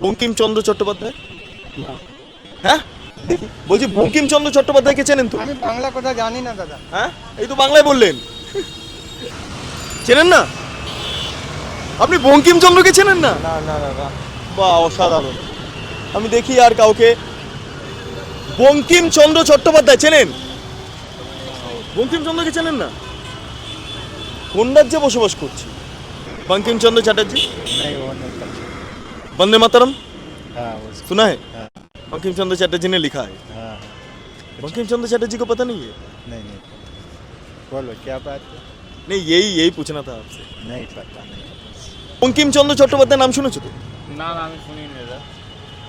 বঙ্কিমচন্দ্র চট্টোপাধ্যায়? হ্যাঁ? বলছি বঙ্কিমচন্দ্র চট্টোপাধ্যায়কে চেনেন তো? আমি বাংলা কথা জানি না দাদা। হ্যাঁ? এই তো বাংলায় বললেন। চেনেন না? আপনি বঙ্কিমচন্দ্রকে চেনেন না? না না দাদা বা অসাধারণ। আমি দেখি আর কাউকে। বঙ্কিমচন্দ্র চট্টোপাধ্যায় চেনেন? বঙ্কিমচন্দ্রকে চেনেন না? কোন রাজ্যে বসবাস করছি বঙ্কিমচন্দ্র চ্যাটার্জি? वंदे मातरम हाँ वो सुना है हाँ बंकिम चंद्र चटर्जी ने लिखा है हाँ बंकिम चंद्र चटर्जी को पता नहीं है नहीं नहीं बोलो क्या बात है नहीं यही यही पूछना था आपसे नहीं पता नहीं বঙ্কিম চন্দ্র চট্টোপাধ্যায় নাম শুনেছো তো না না আমি শুনিনি দাদা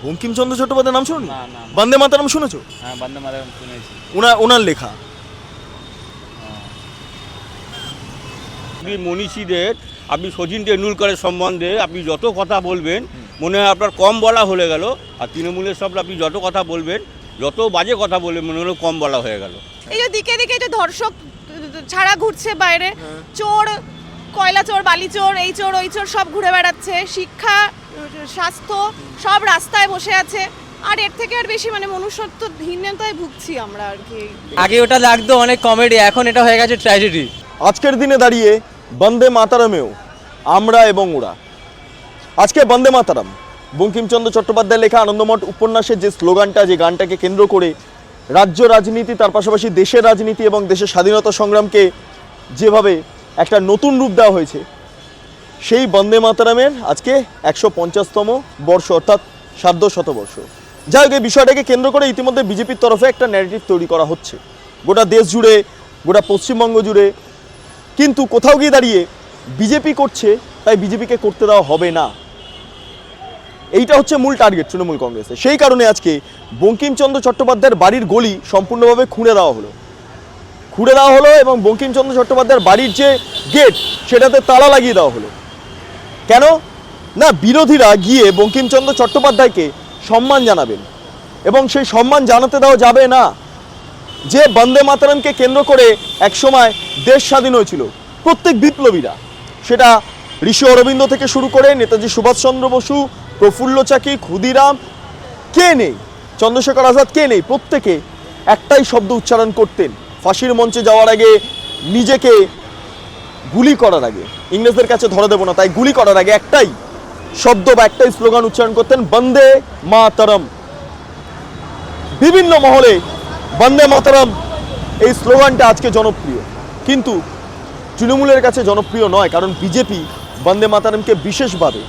বঙ্কিম চন্দ্র চট্টোপাধ্যায় নাম শুনুন না না বন্দে মাতারাম শুনেছো হ্যাঁ বন্দে মাতরম শুনেছি ওনার ওনার লেখা আপনি মনীষীদের আপনি সচিন টেন্ডুলকারের সম্বন্ধে আপনি যত কথা বলবেন মনে হয় আপনার কম বলা হয়ে গেল আর তৃণমূলের সব আপনি যত কথা বলবেন যত বাজে কথা বলবেন মনে হলো কম বলা হয়ে গেল। এই যে দিকে দিকে যে ধর্ষক ছাড়া ঘুরছে বাইরে চোর কয়লা চোর বালি চোর এই চোর ওই চোর সব ঘুরে বেড়াচ্ছে শিক্ষা স্বাস্থ্য সব রাস্তায় বসে আছে আর এর থেকে আর বেশি মানে মনুষ্যত্ব মনুষ্যত্বহীনতায় ভুগছি আমরা আর কি। আগে ওটা লাগতো অনেক কমেডি এখন এটা হয়ে গেছে ট্র্যাজেডি আজকের দিনে দাঁড়িয়ে বন্দে মাতারামেও আমরা এবং ওরা। আজকে বন্দে মাতারাম। বঙ্কিমচন্দ্র চট্টোপাধ্যায় লেখা আনন্দমঠ উপন্যাসের যে স্লোগানটা, যে গানটাকে কেন্দ্র করে রাজ্য রাজনীতি, তার পাশাপাশি দেশের রাজনীতি এবং দেশের স্বাধীনতা সংগ্রামকে যেভাবে একটা নতুন রূপ দেওয়া হয়েছে, সেই বন্দে মাতারামের আজকে একশো পঞ্চাশতম বর্ষ, অর্থাৎ সার্ধ শতবর্ষ। যাই হোক, এই বিষয়টাকে কেন্দ্র করে ইতিমধ্যে বিজেপির তরফে একটা ন্যারেটিভ তৈরি করা হচ্ছে। গোটা দেশ জুড়ে, গোটা পশ্চিমবঙ্গ জুড়ে, কিন্তু কোথাও গিয়ে দাঁড়িয়ে বিজেপি করছে, তাই বিজেপিকে করতে দেওয়া হবে না। এইটা হচ্ছে মূল টার্গেট তৃণমূল কংগ্রেসের। সেই কারণে আজকে বঙ্কিমচন্দ্র চট্টোপাধ্যায়ের বাড়ির গলি সম্পূর্ণভাবে খুঁড়ে দেওয়া হলো। খুঁড়ে দেওয়া হলো এবং বঙ্কিমচন্দ্র চট্টোপাধ্যায়ের বাড়ির যে গেট সেটাতে তালা লাগিয়ে দেওয়া হলো। কেন? না, বিরোধীরা গিয়ে বঙ্কিমচন্দ্র চট্টোপাধ্যায়কে সম্মান জানাবেন। এবং সেই সম্মান জানাতে দেওয়া যাবে না। যে বন্দে মাতারামকে কেন্দ্র করে একসময় দেশ স্বাধীন হয়েছিল, প্রত্যেক বিপ্লবীরা। সেটা ঋষি অরবিন্দ থেকে শুরু করে নেতাজি সুভাষচন্দ্র বসু প্রফুল্ল চাকি ক্ষুদিরাম, কে নেই? চন্দ্রশেখর আজাদ কে নেই? প্রত্যেকে একটাই শব্দ উচ্চারণ করতেন। ফাঁসির মঞ্চে যাওয়ার আগে নিজেকে গুলি করার আগে। ইংরেজদের কাছে ধরে দেবো না, তাই গুলি করার আগে একটাই শব্দ বা একটাই স্লোগান উচ্চারণ করতেন, বন্দে মাতরম। বিভিন্ন মহলে বন্দে মাতরম এই স্লোগানটা আজকে জনপ্রিয়। কিন্তু তৃণমূলের কাছে জনপ্রিয় নয়, কারণ বিজেপি বন্দে মাতারমকে বিশেষভাবে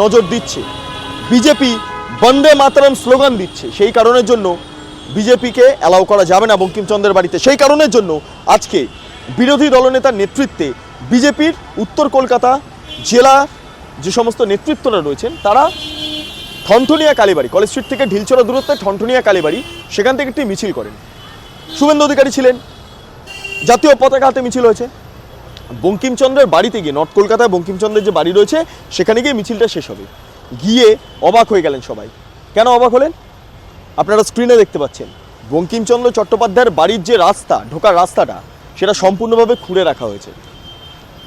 নজর দিচ্ছে। বিজেপি বন্দে মাতারম স্লোগান দিচ্ছে। সেই কারণের জন্য বিজেপিকে অ্যালাউ করা যাবে না বঙ্কিমচন্দ্রের বাড়িতে। সেই কারণের জন্য আজকে বিরোধী দলনেতার নেতৃত্বে বিজেপির উত্তর কলকাতা জেলা যে সমস্ত নেতৃত্বরা রয়েছেন, তারা ঠনঠনিয়া কালীবাড়ি, কলেজ স্ট্রিট থেকে ঢিলচড়া দূরত্বে ঠনঠনিয়া কালীবাড়ি, সেখান থেকে একটি মিছিল করেন। শুভেন্দু অধিকারী ছিলেন, জাতীয় পতাকা হাতে মিছিল হয়েছে। বঙ্কিমচন্দ্রের বাড়িতে গিয়ে, নর্থ কলকাতায় বঙ্কিমচন্দ্রের যে বাড়ি রয়েছে, সেখানে গিয়ে মিছিলটা শেষ হবে। গিয়ে অবাক হয়ে গেলেন সবাই। কেন অবাক হলেন? আপনারা স্ক্রিনে দেখতে পাচ্ছেন, বঙ্কিমচন্দ্র চট্টোপাধ্যায়ের বাড়ির যে রাস্তা, ঢোকার রাস্তাটা, সেটা সম্পূর্ণভাবে খুঁড়ে রাখা হয়েছে।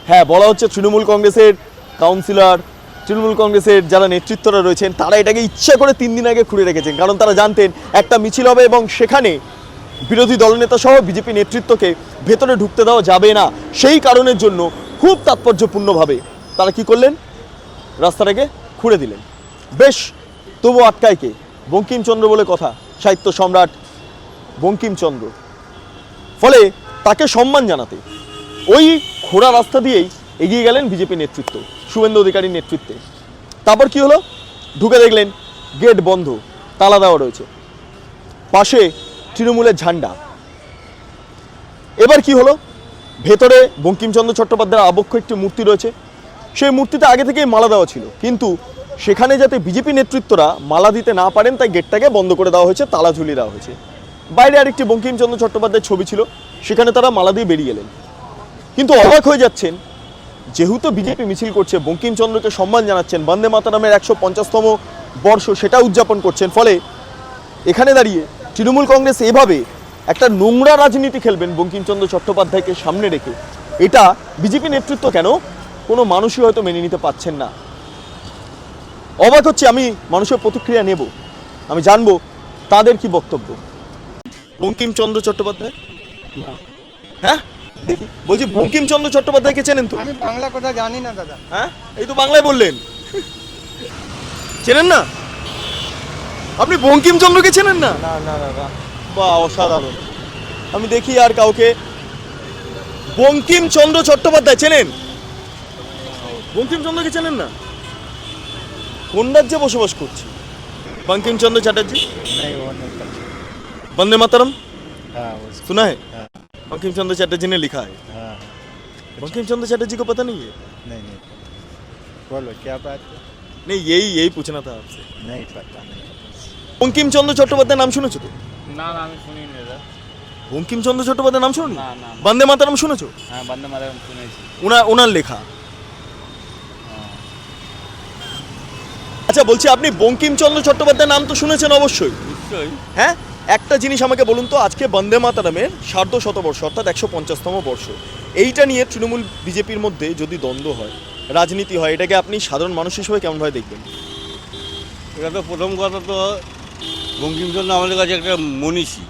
হ্যাঁ বলা হচ্ছে তৃণমূল কংগ্রেসের কাউন্সিলর তৃণমূল কংগ্রেসের যারা নেতৃত্বরা রয়েছেন, তারা এটাকে ইচ্ছা করে তিন দিন আগে খুঁড়ে রেখেছেন, কারণ তারা জানতেন একটা মিছিল হবে এবং সেখানে বিরোধী দলনেতা সহ বিজেপি নেতৃত্বকে ভেতরে ঢুকতে দেওয়া যাবে না। সেই কারণের জন্য খুব তাৎপর্যপূর্ণভাবে তারা কি করলেন? রাস্তাটাকে খুঁড়ে দিলেন। বেশ তবু আটকায় কে? বঙ্কিমচন্দ্র বলে কথা, সাহিত্য সম্রাট বঙ্কিমচন্দ্র। ফলে তাকে সম্মান জানাতে, ওই খোঁড়া রাস্তা দিয়েই এগিয়ে গেলেন বিজেপি নেতৃত্ব, শুভেন্দু অধিকারীর নেতৃত্বে। তারপর কি হলো? ঢুকে দেখলেন গেট বন্ধ, তালা দেওয়া রয়েছে। পাশে তৃণমূলের ঝান্ডা। এবার কি হলো? ভেতরে বঙ্কিমচন্দ্র চট্টোপাধ্যায়ের আবক্ষ একটি মূর্তি রয়েছে সেই মূর্তিতে আগে থেকেই মালা দেওয়া ছিল। কিন্তু সেখানে যাতে বিজেপি নেতৃত্বরা মালা দিতে না পারেন, তাই গেটটাকে বন্ধ করে দেওয়া হয়েছে, তালা ঝুলিয়ে দেওয়া হয়েছে। বাইরে আরেকটি বঙ্কিমচন্দ্র চট্টোপাধ্যায়ের ছবি ছিল, সেখানে তারা মালা দিয়ে বেরিয়ে গেলেন কিন্তু অবাক হয়ে যাচ্ছেন, যেহেতু বিজেপি মিছিল করছে, বঙ্কিমচন্দ্রকে সম্মান জানাচ্ছেন, বন্দে মাতারামের একশো পঞ্চাশতম বর্ষ সেটা উদযাপন করছেন, ফলে এখানে দাঁড়িয়ে তৃণমূল কংগ্রেস এভাবে একটা নোংরা রাজনীতি খেলবেন বঙ্কিমচন্দ্র চট্টোপাধ্যায়কে সামনে রেখে। এটা বিজেপি নেতৃত্ব কেন কোনো মানুষই হয়তো মেনে নিতে পারছেন না। অবাক হচ্ছে আমি মানুষের প্রতিক্রিয়া নেব। আমি জানব তাদের কি বক্তব্য। বঙ্কিমচন্দ্র চট্টোপাধ্যায়? হ্যাঁ? দেখি বলছি বঙ্কিমচন্দ্র চট্টোপাধ্যায়কে চেনেন তো? আমি বাংলা কথা জানি না দাদা। হ্যাঁ? এই তো বাংলায় বললেন। চেনেন না? আপনি বঙ্কিমচন্দ্রকে চেনেন না? না না দাদা বা অসাধারণ। আমি দেখি আর কাউকে। বঙ্কিমচন্দ্র চট্টোপাধ্যায় চেনেন? বঙ্কিমচন্দ্রকে চেনেন না কোন রাজ্যে বসবাস করছে বঙ্কিমচন্দ্র চ্যাটার্জি नहीं वो नहीं पता वंदे मातरम हाँ वो सुना है हाँ बंकिम चंद्र चटर्जी ने लिखा है हाँ बंकिम चंद्र चटर्जी को पता नहीं है नहीं नहीं पता बोलो क्या बात है नहीं यही यही पूछना था आपसे नहीं पता नहीं বঙ্কিম চন্দ্র চট্টোপাধ্যায় নাম শুনেছো তো না না আমি শুনিনি দাদা বঙ্কিম চন্দ্র চট্টোপাধ্যায় নাম শুনুন না না বন্দে মাতারাম শুনেছো হ্যাঁ বন্দে মাতরম শুনেছি ওনার ওনার লেখা আচ্ছা বলছি আপনি বঙ্কিমচন্দ্র চট্টোপাধ্যায় নাম তো শুনেছেন অবশ্যই। নিশ্চয়ই। হ্যাঁ? একটা জিনিস আমাকে বলুন তো আজকে বন্দে মাতারামের সার্ধ শতবর্ষ অর্থাৎ একশো পঞ্চাশতম বর্ষ এইটা নিয়ে তৃণমূল বিজেপির মধ্যে যদি দ্বন্দ্ব হয় রাজনীতি হয় এটাকে আপনি সাধারণ মানুষ হিসেবে কেমনভাবে দেখবেন? এটা তো প্রথম কথা তো বঙ্কিমচন্দ্র আমাদের কাছে একটা মনীষী।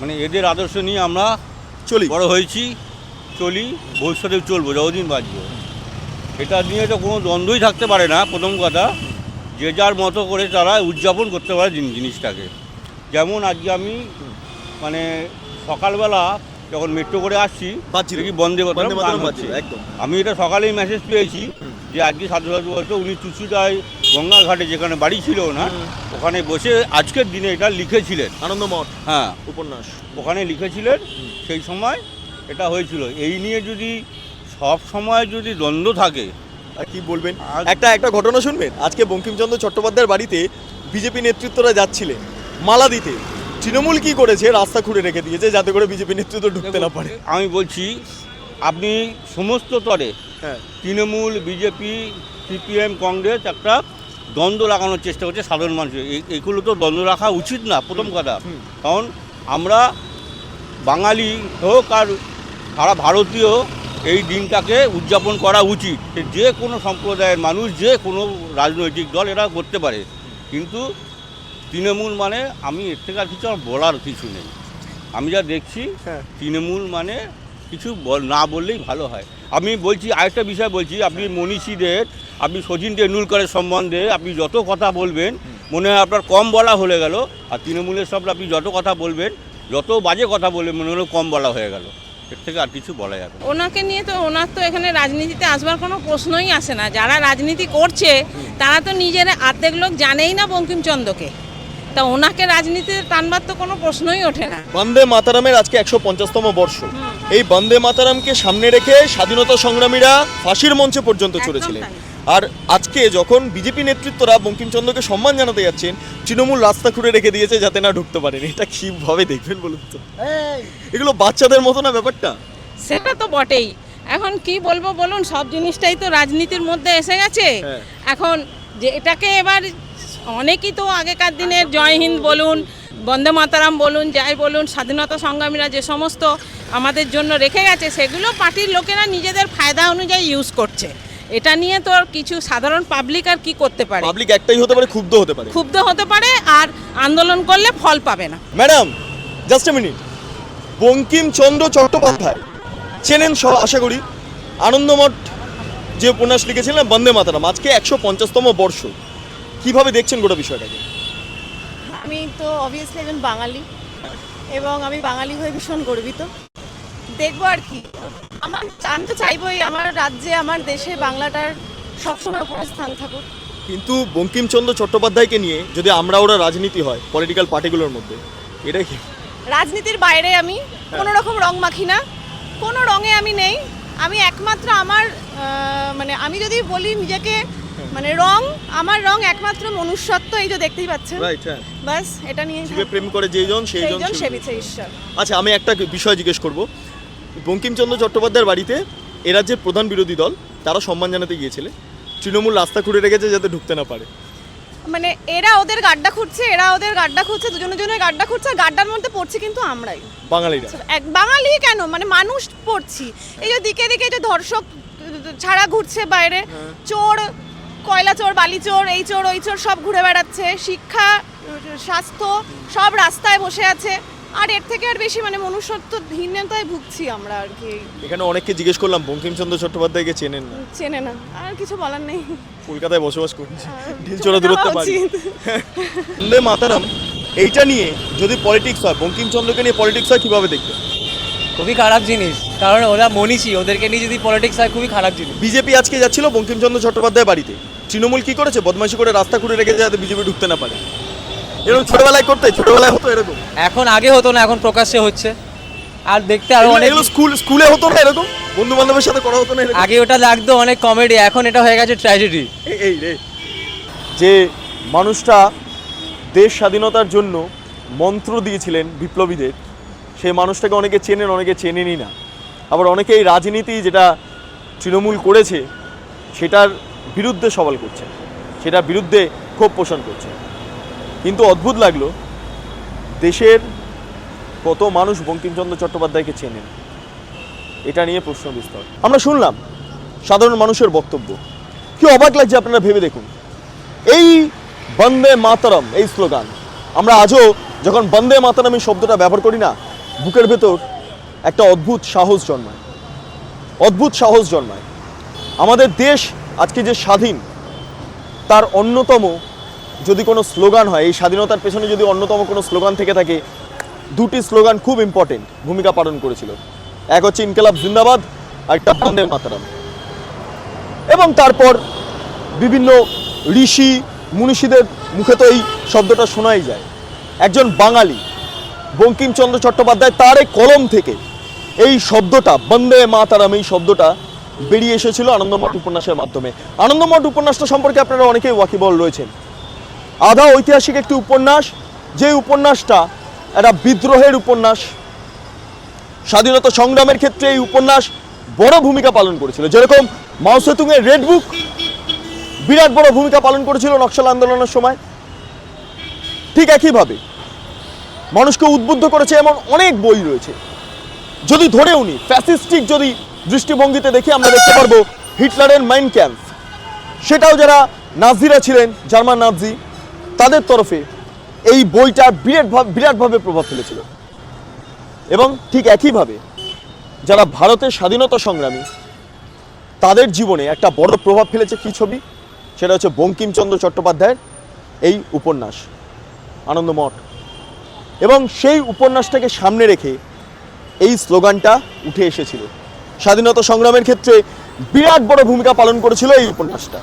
মানে এদের আদর্শ নিয়ে আমরা চলি। বড় হয়েছি চলি ভবিষ্যতে চলবো যতদিন বাঁচব। এটা নিয়ে তো কোনো দ্বন্দ্বই থাকতে পারে না প্রথম কথা। যে যার মতো করে তারা উদযাপন করতে পারে জিন- জিনিসটাকে। যেমন আজকে আমি মানে সকালবেলা যখন মেট্রো করে আসছি। দেখি বন্দে। একদম। আমি এটা সকালেই মেসেজ পেয়েছি যে আজকে সাধু সাধু বলছে উনি চুচুটায় গঙ্গার ঘাটে যেখানে বাড়ি ছিল না ওখানে বসে আজকের দিনে এটা লিখেছিলেন। আনন্দমঠ। হ্যাঁ। উপন্যাস। ওখানে লিখেছিলেন সেই সময় এটা হয়েছিল। এই নিয়ে যদি সব সময় যদি দ্বন্দ্ব থাকে আর কি বলবেন? একটা একটা ঘটনা শুনবেন? আজকে বঙ্কিমচন্দ্র চট্টোপাধ্যায়ের বাড়িতে বিজেপি নেতৃত্বরা যাচ্ছিলেন মালা দিতে। তৃণমূল কি করেছে? রাস্তা খুঁড়ে রেখে দিয়েছে যাতে করে বিজেপি নেতৃত্ব ঢুকতে না পারে। আমি বলছি আপনি সমস্ত তরে হ্যাঁ। তৃণমূল বিজেপি সিপিএম কংগ্রেস একটা দ্বন্দ্ব লাগানোর চেষ্টা করছে সাধারণ মানুষের এই- এগুলো তো দ্বন্দ্ব রাখা উচিত না প্রথম কথা। কারণ আমরা বাঙালি হোক আর সারা ভারতীয় এই দিনটাকে উদযাপন করা উচিত। যে কোনো সম্প্রদায়ের মানুষ যে কোনো রাজনৈতিক দল এরা করতে পারে। কিন্তু তৃণমূল মানে আমি এর থেকে আর কিছু আর বলার কিছু নেই। আমি যা দেখছি হ্যাঁ। তৃণমূল মানে কিছু বল- না বললেই ভালো হয়। আমি বলছি আরেকটা বিষয় বলছি আপনি মনীষীদের আপনি সচিন টেন্ডুলকারের সম্বন্ধে আপনি যত কথা বলবেন মনে হয় আপনার কম বলা হয়ে গেল। আর তৃণমূলের সব আপনি যত কথা বলবেন যত বাজে কথা বলবেন মনে হলো কম বলা হয়ে গেল। এর থেকে আর কিছু বলা যাবে ওনাকে নিয়ে তো ওনার তো এখানে রাজনীতিতে আসবার কোনো প্রশ্নই আসে না। যারা রাজনীতি করছে তারা তো নিজের আর্ধেক লোক জানেই না বঙ্কিমচন্দ্রকে। তা ওনাকে রাজনীতিতে টানবার তো কোনো প্রশ্নই ওঠে না। বন্দে মাতারামের আজকে একশো পঞ্চাশতম বর্ষ। এই বন্দে মাতারামকে সামনে রেখে স্বাধীনতা সংগ্রামীরা ফাঁসির মঞ্চে পর্যন্ত তাই। আর আজকে যখন বিজেপি নেতৃত্বরা বঙ্কিমচন্দ্রকে সম্মান জানাতে যাচ্ছেন তৃণমূল রাস্তা খুঁড়ে রেখে দিয়েছে যাতে না ঢুকতে পারেন। এটা কীভাবে দেখবেন বলুন তো? এগুলো বাচ্চাদের মতো না ব্যাপারটা? সেটা তো বটেই। এখন কি বলব বলুন সব জিনিসটাই তো রাজনীতির মধ্যে এসে গেছে। হ্যাঁ। এখন যে এটাকে এবার অনেকেই তো আগেকার দিনের জয় হিন্দ বলুন বন্দে মাতারাম বলুন যাই বলুন স্বাধীনতা সংগ্রামীরা যে সমস্ত আমাদের জন্য রেখে গেছে সেগুলো পার্টির লোকেরা নিজেদের ফায়দা অনুযায়ী ইউজ করছে। এটা নিয়ে তো আর কিছু সাধারণ পাবলিক আর কি করতে পারে? পাবলিক একটাই হতে পারে ক্ষুব্ধ হতে পারে। ক্ষুব্ধ হতে পারে আর আন্দোলন করলে ফল পাবে না। Madam just a minute Bankimchandra Chattopadhyay চেনেন সব আশা করি। আনন্দমঠ যে উপন্যাস লিখেছিলেন বন্দে মাতারাম আজকে একশো পঞ্চাশতম বর্ষ। কীভাবে দেখছেন গোটা বিষয়টাকে? আমি তো অবভিয়াসলি একজন বাঙালি এবং আমি বাঙালি হয়ে ভীষণ গর্বিত। দেখব আর কি। আমার আমি তো চাইবই আমার রাজ্যে আমার দেশে বাংলাটার সবসময় উপরে স্থান থাকুক। কিন্তু বঙ্কিমচন্দ্র চট্টোপাধ্যায়কে নিয়ে যদি আমরা ওরা রাজনীতি হয় পলিটিক্যাল পার্টিগুলোর মধ্যে এটাই কি? রাজনীতির বাইরে আমি কোনো রকম রং মাখি না। কোনো রঙে আমি নেই। আমি একমাত্র আমার মানে আমি যদি বলি নিজেকে মানে রং আমার রং একমাত্র মনুষ্যত্ব এই যে দেখতেই পাচ্ছেন। রাইট হ্যাঁ। বাস এটা নিয়ে প্রেম করে যেজন সেইজন। সেবিছে ঈশ্বর। আচ্ছা আমি একটা বিষয় জিজ্ঞেস করব। বঙ্কিমচন্দ্র চট্টোপাধ্যায়ের বাড়িতে এ রাজ্যের প্রধান বিরোধী দল তারা সম্মান জানাতে গিয়েছিলেন তৃণমূল রাস্তা খুঁড়ে রেখেছে যাতে ঢুকতে না পারে। মানে এরা ওদের গাড্ডা খুঁড়ছে এরা ওদের গাড্ডা খুঁড়ছে দুজনে দুজনে গাড্ডা খুঁড়ছে আর গাড্ডার মধ্যে পড়ছে কিন্তু আমরাই। বাঙালিরা। এক বাঙালি কেন? মানে মানুষ পড়ছি। এই যে দিকে দিকে যে ধর্ষক ছাড়া ঘুরছে বাইরে চোর কয়লা চোর বালি চোর এই চোর ওই চোর সব ঘুরে বেড়াচ্ছে। শিক্ষা স্বাস্থ্য সব রাস্তায় বসে আছে। আর এর থেকে আর বেশি মানে মনুষ্যত্ব মনুষ্যত্বহীনতায় ভুগছি আমরা আর কি। এখানে অনেককে জিজ্ঞেস করলাম বঙ্কিমচন্দ্র চট্টোপাধ্যায়কে চেনেন না? চেনে না। আর কিছু বলার নেই। কলকাতায় বসবাস করছে। চলে ঢিলচোরা দূরত্বে যাওয়া বন্দে মাতারাম এইটা নিয়ে যদি পলিটিক্স হয় বঙ্কিমচন্দ্রকে নিয়ে পলিটিক্স হয় কীভাবে দেখবে? খুবই খারাপ জিনিস। কারণ ওরা মনীষী ওদেরকে নিয়ে যদি পলিটিক্স হয় খুবই খারাপ জিনিস। বিজেপি আজকে যাচ্ছিল বঙ্কিমচন্দ্র চট্টোপাধ্যায় বাড়িতে। তৃণমূল কি করেছে? বদমাইশি করে রাস্তা খুঁড়ে রেখেছে যাতে বিজেপি ঢুকতে না পারে। এরকম ছোটবেলায় করতে ছোটবেলায় হতো এরকম। এখন আগে হতো না এখন প্রকাশ্যে হচ্ছে। আর দেখতে আরও অনেক এগুলো স্কুল স্কুলে হতো না এরকম? বন্ধু বান্ধবের সাথে করা হতো না এরকম? আগে ওটা লাগতো অনেক কমেডি এখন এটা হয়ে গেছে ট্র্যাজেডি। এই- রে যে মানুষটা দেশ স্বাধীনতার জন্য মন্ত্র দিয়েছিলেন বিপ্লবীদের সেই মানুষটাকে অনেকে চেনেন অনেকে চেনেনই না। আবার অনেকে এই রাজনীতি যেটা তৃণমূল করেছে সেটার বিরুদ্ধে সওয়াল করছে সেটার বিরুদ্ধে ক্ষোভ পোষণ করছে। কিন্তু অদ্ভুত লাগল, দেশের কত মানুষ বঙ্কিমচন্দ্র চট্টোপাধ্যায়কে চেনেন? এটা নিয়ে প্রশ্ন বিস্তর। আমরা শুনলাম সাধারণ মানুষের বক্তব্য। কি অবাক লাগছে আপনারা ভেবে দেখুন। এই বন্দে মাতারম, এই স্লোগান। আমরা আজও যখন বন্দে মাতারম এই শব্দটা ব্যবহার করি না, বুকের ভেতর একটা অদ্ভুত সাহস জন্মায়। অদ্ভুত সাহস জন্মায়। আমাদের দেশ আজকে যে স্বাধীন, তার অন্যতম যদি কোনো স্লোগান হয়, এই স্বাধীনতার পেছনে যদি অন্যতম কোনো স্লোগান থেকে থাকে, দুটি স্লোগান খুব ইম্পর্টেন্ট ভূমিকা পালন করেছিল। এক হচ্ছে ইনকালাব জিন্দাবাদ, আর একটা বন্দে মাতারাম। এবং তারপর বিভিন্ন ঋষি, মুনিষীদের মুখে তো এই শব্দটা শোনাই যায়। একজন বাঙালি, বঙ্কিমচন্দ্র চট্টোপাধ্যায়, তার এই কলম থেকে এই শব্দটা, বন্দে মাতারাম, এই শব্দটা বেরিয়ে এসেছিল আনন্দমঠ উপন্যাসের মাধ্যমে। আনন্দমঠ উপন্যাসটা সম্পর্কে আপনারা অনেকেই ওয়াকিবল রয়েছেন। আধা ঐতিহাসিক একটি উপন্যাস, যে উপন্যাসটা একটা বিদ্রোহের উপন্যাস। স্বাধীনতা সংগ্রামের ক্ষেত্রে এই উপন্যাস বড় ভূমিকা পালন করেছিল। যেরকম মাও সেতুংয়ের রেড বুক বিরাট বড় ভূমিকা পালন করেছিল নকশাল আন্দোলনের সময়। ঠিক একইভাবে মানুষকে উদ্বুদ্ধ করেছে এমন অনেক বই রয়েছে। যদি ধরে উনি ফ্যাসিস্টিক যদি দৃষ্টিভঙ্গিতে দেখি আমরা দেখতে পারব হিটলারের মাইন্ড ক্যাম্প সেটাও যারা নাজিরা ছিলেন, জার্মান নাজি তাদের তরফে এই বইটা বিরাট বিরাটভাবে প্রভাব ফেলেছিল। এবং ঠিক একইভাবে যারা ভারতের স্বাধীনতা সংগ্রামী, তাদের জীবনে একটা বড় প্রভাব ফেলেছে কি ছবি? সেটা হচ্ছে বঙ্কিমচন্দ্র চট্টোপাধ্যায়ের এই উপন্যাস আনন্দমঠ এবং সেই উপন্যাসটাকে সামনে রেখে এই স্লোগানটা উঠে এসেছিল। স্বাধীনতা সংগ্রামের ক্ষেত্রে বিরাট বড় ভূমিকা পালন করেছিল এই উপন্যাসটা।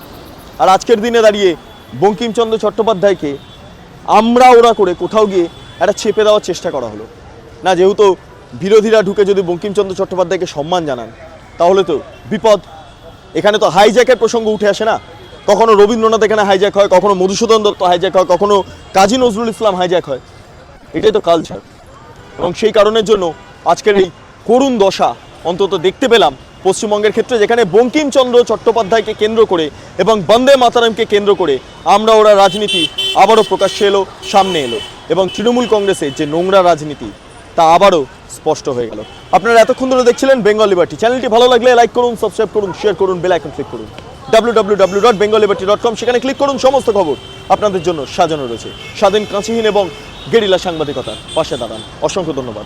আর আজকের দিনে দাঁড়িয়ে বঙ্কিমচন্দ্র চট্টোপাধ্যায়কে আমরা ওরা করে কোথাও গিয়ে একটা চেপে দেওয়ার চেষ্টা করা হলো। না, যেহেতু বিরোধীরা ঢুকে যদি বঙ্কিমচন্দ্র চট্টোপাধ্যায়কে সম্মান জানান, তাহলে তো বিপদ। এখানে তো হাইজ্যাকের প্রসঙ্গ উঠে আসে না। কখনো রবীন্দ্রনাথ এখানে হাইজ্যাক হয়, কখনো মধুসূদন দত্ত হাইজ্যাক হয়, কখনো কাজী নজরুল ইসলাম হাইজ্যাক হয়। এটাই তো কালচার এবং সেই কারণের জন্য আজকের এই করুণ দশা অন্তত দেখতে পেলাম। পশ্চিমবঙ্গের ক্ষেত্রে, যেখানে বঙ্কিমচন্দ্র চট্টোপাধ্যায়কে কেন্দ্র করে এবং বন্দে মাতারামকে কেন্দ্র করে আমরা ওরা রাজনীতি আবারও প্রকাশ্যে এলো, সামনে এলো এবং তৃণমূল কংগ্রেসের যে নোংরা রাজনীতি, তা আবারও স্পষ্ট হয়ে গেল। আপনারা এতক্ষণ ধরে দেখছিলেন বেঙ্গল লিবার্টি। চ্যানেলটি ভালো লাগলে লাইক করুন, সাবস্ক্রাইব করুন, শেয়ার করুন, বেল আইকন ক্লিক করুন। W dot Bengal dot com সেখানে ক্লিক করুন সমস্ত খবর। আপনাদের জন্য সাজানো রয়েছে। স্বাধীন কাঁচিহীন এবং গেরিলা সাংবাদিকতার পাশে দাঁড়ান। অসংখ্য ধন্যবাদ।